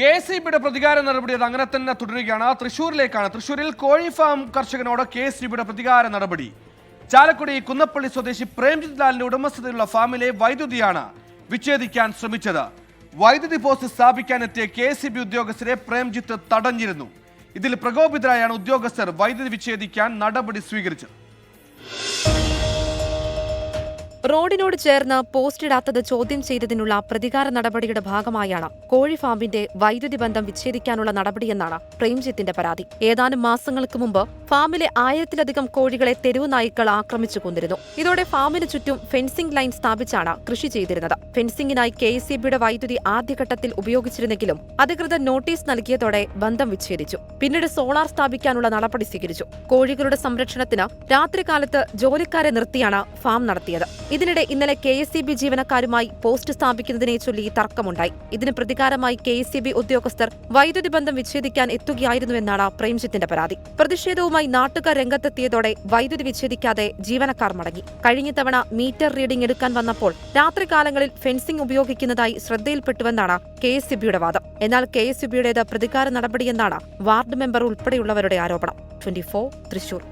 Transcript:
K S E ബിയുടെ പ്രതികാര നടപടി അത് അങ്ങനെ തന്നെ തുടരുകയാണ്. തൃശ്ശൂരിലേക്കാണ്. തൃശ്ശൂരിൽ കോഴിഫാം കർഷകനോട് കെ എസ് ഇ ബിയുടെ പ്രതികാര നടപടി. ചാലക്കുടി കുന്നപ്പള്ളി സ്വദേശി പ്രേംജിത് ലാലിന്റെ ഉടമസ്ഥതയിലുള്ള ഫാമിലെ വൈദ്യുതിയാണ് വിച്ഛേദിക്കാൻ ശ്രമിച്ചത്. വൈദ്യുതി പോസ്റ്റ് സ്ഥാപിക്കാനെത്തിയ കെ എസ് ബി ഉദ്യോഗസ്ഥരെ പ്രേംജിത്ത് തടഞ്ഞിരുന്നു. ഇതിൽ പ്രകോപിതരായാണ് ഉദ്യോഗസ്ഥർ വൈദ്യുതി വിച്ഛേദിക്കാൻ നടപടി സ്വീകരിച്ചത്. റോഡിനോട് ചേർന്ന് പോസ്റ്റ് ഇടാത്തത് ചോദ്യം ചെയ്തതിനുള്ള പ്രതികാര നടപടിയുടെ ഭാഗമായാണ് കോഴി ഫാമിന്റെ വൈദ്യുതി ബന്ധം വിച്ഛേദിക്കാനുള്ള നടപടിയെന്നാണ് പ്രേംജിത്തിന്റെ പരാതി. ഏതാനും മാസങ്ങൾക്ക് മുമ്പ് ഫാമിലെ ആയിരത്തിലധികം കോഴികളെ തെരുവു നായ്ക്കൾ ആക്രമിച്ചു കൊന്നിരുന്നു. ഇതോടെ ഫാമിന് ചുറ്റും ഫെൻസിംഗ് ലൈൻ സ്ഥാപിച്ചാണ് കൃഷി ചെയ്തിരുന്നത്. ഫെൻസിംഗിനായി കെ എസ് വൈദ്യുതി ആദ്യഘട്ടത്തിൽ ഉപയോഗിച്ചിരുന്നെങ്കിലും അധികൃതർ നോട്ടീസ് നൽകിയതോടെ ബന്ധം വിച്ഛേദിച്ചു. പിന്നീട് സോളാർ സ്ഥാപിക്കാനുള്ള നടപടി സ്വീകരിച്ചു. കോഴികളുടെ സംരക്ഷണത്തിന് രാത്രികാലത്ത് ജോലിക്കാരെ നിർത്തിയാണ് ഫാം നടത്തിയത്. ഇതിനിടെ ഇന്നലെ കെ എസ് സി ബി ജീവനക്കാരുമായി പോസ്റ്റ് സ്ഥാപിക്കുന്നതിനെ ചൊല്ലി തർക്കമുണ്ടായി. ഇതിന് പ്രതികാരമായി കെ എസ് സി ബി ഉദ്യോഗസ്ഥർ വൈദ്യുതി ബന്ധം വിച്ഛേദിക്കാൻ എത്തുകയായിരുന്നുവെന്നാണ് പ്രേംജിത്തിന്റെ പരാതി. പ്രതിഷേധവുമായി നാട്ടുകാർ രംഗത്തെത്തിയതോടെ വൈദ്യുതി വിച്ഛേദിക്കാതെ ജീവനക്കാർ മടങ്ങി. കഴിഞ്ഞ തവണ മീറ്റർ റീഡിംഗ് എടുക്കാൻ വന്നപ്പോൾ രാത്രികാലങ്ങളിൽ ഫെൻസിംഗ് ഉപയോഗിക്കുന്നതായി ശ്രദ്ധയിൽപ്പെട്ടുവെന്നാണ് കെ എസ് സി ബിയുടെ വാദം. എന്നാൽ കെ എസ് സി ബിയുടേത് പ്രതികാര നടപടിയെന്നാണ് വാർഡ് മെമ്പർ ഉൾപ്പെടെയുള്ളവരുടെ ആരോപണം. ട്വന്റി തൃശൂർ.